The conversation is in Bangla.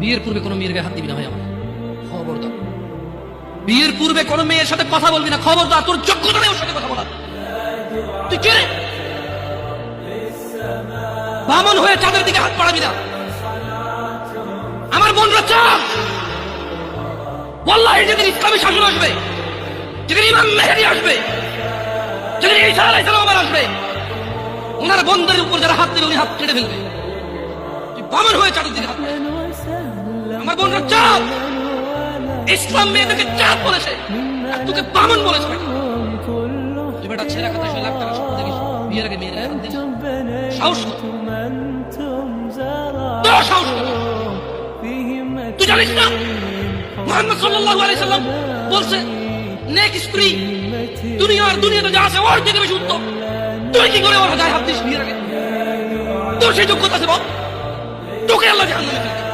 বিয়ের পূর্বে কোনো মেয়ের গায়ে হাত দিবি না ভাই আমার। খবরদার। বিয়ের পূর্বে কোনো মেয়ের সাথে কথা বলবি না। খবরদার, তোর যোগ্যতা নেই ওর সাথে কথা বলার। তুই কে বামন হয়ে চাঁদের দিকে হাত পাড়াবি না। আমার বোনরা চাপ ওয়াল্লাহি, যেদিন ইসলামী শাসন আসবে, যেদিন ইমাম মেহেদি আসবে, যেদিন ঈসা আলাইহিস সালাম আবার আসবে, ওনার বন্ধের উপর যারা হাত দেবে, উনি হাত কেটে ফেলবে। বামন হয়ে চাঁদের দিকে হাত বোনরা চাপ! ইসলাম মেয়েদেরকে চাপ বলেছে। আর তোকে বামন বলেছে। বেটা। ছেলে কথা লাখ টাকা দেখিস। বিয়ের আগে মেয়ের সাহস তোকে আল্লাহ।